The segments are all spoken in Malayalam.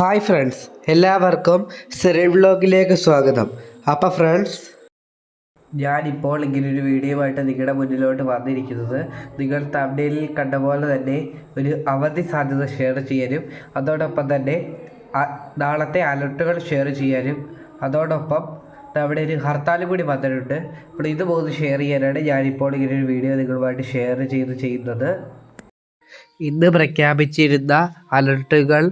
ഹായ് ഫ്രണ്ട്സ് എല്ലാവർക്കും സെറി വ്ലോഗിലേക്ക് സ്വാഗതം. അപ്പോൾ ഫ്രണ്ട്സ് ഞാനിപ്പോൾ ഇങ്ങനൊരു ആയിട്ട് നിങ്ങളുടെ മുന്നിലോട്ട് വന്നിരിക്കുന്നത്. നിങ്ങൾ തമിഴിൽ കണ്ട പോലെ തന്നെ ഒരു അവധി സാധ്യത ഷെയർ ചെയ്യാനും അതോടൊപ്പം തന്നെ നാളത്തെ അലർട്ടുകൾ ഷെയർ ചെയ്യാനും അതോടൊപ്പം നമ്മുടെ ഒരു ഹർത്താലും കൂടി വന്നിട്ടുണ്ട്. അപ്പോൾ ഇത് മൂന്ന് ഷെയർ ചെയ്യാനാണ് ഞാനിപ്പോൾ ഇങ്ങനൊരു വീഡിയോ നിങ്ങളുമായിട്ട് ഷെയർ ചെയ്ത് ചെയ്യുന്നത്. ഇന്ന് പ്രഖ്യാപിച്ചിരുന്ന അലർട്ടുകൾ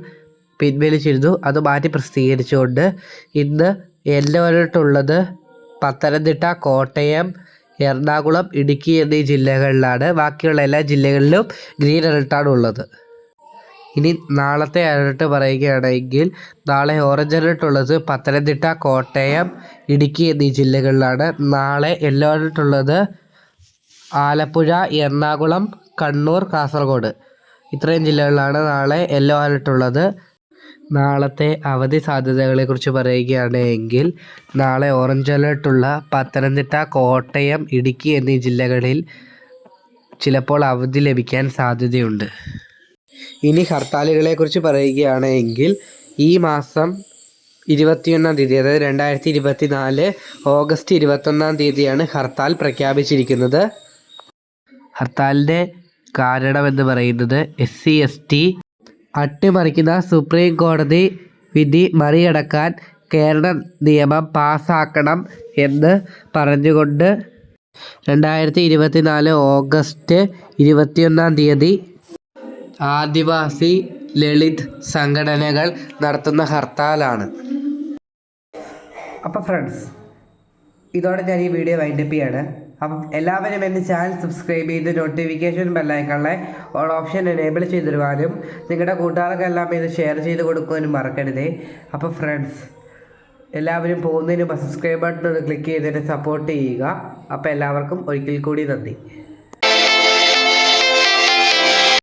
പിൻവലിച്ചിരുന്നു. അത് മാറ്റി പ്രസിദ്ധീകരിച്ചുകൊണ്ട് ഇന്ന് അലർട്ട് പത്തനംതിട്ട കോട്ടയം എറണാകുളം ഇടുക്കി എന്നീ ജില്ലകളിലാണ്. ബാക്കിയുള്ള എല്ലാ ജില്ലകളിലും ഗ്രീൻ അലർട്ടാണ് ഉള്ളത് ഇനി നാളത്തെ അലർട്ട് പറയുകയാണെങ്കിൽ നാളെ ഓറഞ്ച് അലർട്ട് ഉള്ളത് പത്തനംതിട്ട കോട്ടയം ഇടുക്കി എന്നീ ജില്ലകളിലാണ്. നാളെ യെല്ലോ അലർട്ട് ഉള്ളത് ആലപ്പുഴ എറണാകുളം കണ്ണൂർ കാസർഗോഡ്. ഇത്രയും ജില്ലകളിലാണ് നാളെ യെല്ലോ അലർട്ട് ഉള്ളത് നാളത്തെ അവധി സാധ്യതകളെക്കുറിച്ച് പറയുകയാണ് എങ്കിൽ നാളെ ഓറഞ്ച് അലേർട്ടുള്ള പത്തനംതിട്ട കോട്ടയം ഇടുക്കി എന്നീ ജില്ലകളിൽ ചിലപ്പോൾ അവധി ലഭിക്കാൻ സാധ്യതയുണ്ട്. ഇനി ഹർത്താലുകളെക്കുറിച്ച് പറയുകയാണ് എങ്കിൽ ഈ മാസം ഇരുപത്തിയൊന്നാം തീയതി അതായത് രണ്ടായിരത്തി ഇരുപത്തി നാല് ഓഗസ്റ്റ് ഇരുപത്തൊന്നാം തീയതിയാണ് ഹർത്താൽ പ്രഖ്യാപിച്ചിരിക്കുന്നത്. ഹർത്താലിന്റെ കാരണമെന്ന് പറയുന്നത് എസ് സി എസ് ടി അട്ടിമറിക്കുന്ന സുപ്രീം കോടതി വിധി മറികടക്കാൻ കേരള നിയമം പാസാക്കണം എന്ന് പറഞ്ഞുകൊണ്ട് രണ്ടായിരത്തി ഇരുപത്തി നാല് ഓഗസ്റ്റ് ഇരുപത്തിയൊന്നാം തീയതി ആദിവാസി ലളിത് സംഘടനകൾ നടത്തുന്ന ഹർത്താലാണ്. അപ്പോൾ ഫ്രണ്ട്സ് ഇതോടെ ഞാൻ ഈ വീഡിയോ വൈൻഡപ്പ് ചെയ്യാണ്. അപ്പം എല്ലാവരും എന്റെ ചാനൽ സബ്സ്ക്രൈബ് ചെയ്ത് നോട്ടിഫിക്കേഷൻ ബെല്ലൈക്കണിലെ ഓൾ ഓപ്ഷൻ എനേബിൾ ചെയ്തിടുവാനും നിങ്ങളുടെ കൂട്ടുകാർക്കെല്ലാം ഇത് ഷെയർ ചെയ്ത് കൊടുക്കുവാനും മറക്കരുതേ. അപ്പോൾ ഫ്രണ്ട്സ് എല്ലാവരും പോകുന്നതിന് സബ്സ്ക്രൈബ് ബട്ടൺ ക്ലിക്ക് ചെയ്തിട്ട് സപ്പോർട്ട് ചെയ്യുക. അപ്പോൾ എല്ലാവർക്കും ഒരിക്കൽ കൂടി നന്ദി.